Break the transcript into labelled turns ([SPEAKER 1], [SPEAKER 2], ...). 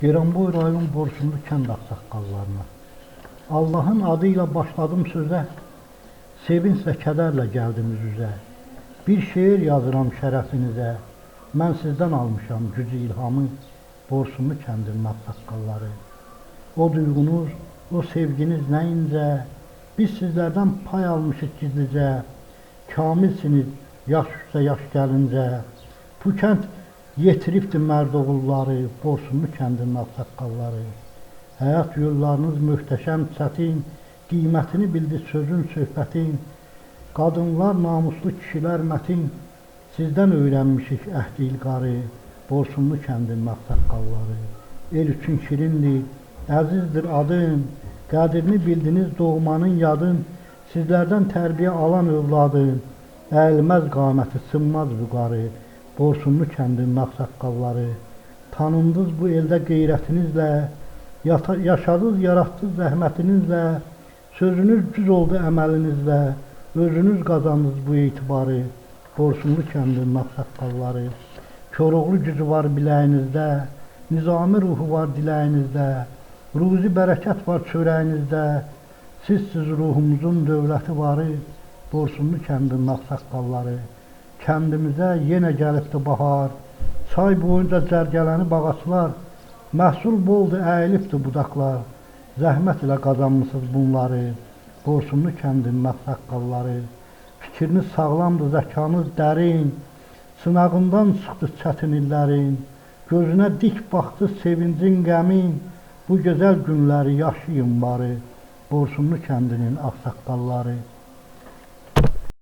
[SPEAKER 1] Geranboy rayon Borçunlu kənd ağsaqqallarına. Allahın adıyla başladım sözə, sevinclə kədərlə gəldim üz-üzə. Bir şeir yazıram şərəfinizə, mən sizdən almışam gücü ilhamı, Borçunlu kəndin ağsaqqalları. O duyğunuz, o sevginiz nəyincə, biz sizlərdən pay almışıq gizlicə, kamilsiniz yaş üstə yaş gəlincə. Bu kənd yetiribdi mərd oğulları, Borsunlu kəndinin ağsaqqalları. Həyat yollarınız möhtəşəm, çətin, qiymətini bildi sözün, söhbətin. Qadınlar namuslu, kişilər mətin, sizdən öyrənmişik əhd ilqarı, Borsunlu kəndinin ağsaqqalları. El üçün şirindir, əzizdir adın, qədrini bildiniz doğmanın yadın, sizlərdən tərbiyə alan övladın, əyilməz qaməti, sınmaz vüqarı, Borsunlu kəndinin ağsaqqalları, tanındınız bu eldə qeyrətinizlə, yaşadınız, yaratdınız zəhmətinizlə, sözünüz düz oldu əməlinizlə, özünüz qazandınız bu etibarı, Borsunlu kəndinin ağsaqqalları, Koroğlu gücü var biləyinizdə, Nizami ruhu var diləyinizdə, ruzi bərəkət var çörəyinizdə, sizsiz ruhumuzun dövləti varı, Borsunlu kəndinin ağsaqqalları. Kəndimizə yenə gəlibdi bahar, çay boyunca cərgələni bağaçlar, məhsul boldu, əyilibdi budaqlar, zəhmət ilə qazanmısınız bunları, Borsunlu kəndinin ağsaqqalları. Fikriniz sağlamdır, zəkanız dərin, sınağından çıxdı çətin illərin, gözünə dik baxdı sevincin, qəmin, bu gözəl günləri yaşayın barı, Borsunlu kəndinin ağsaqqalları.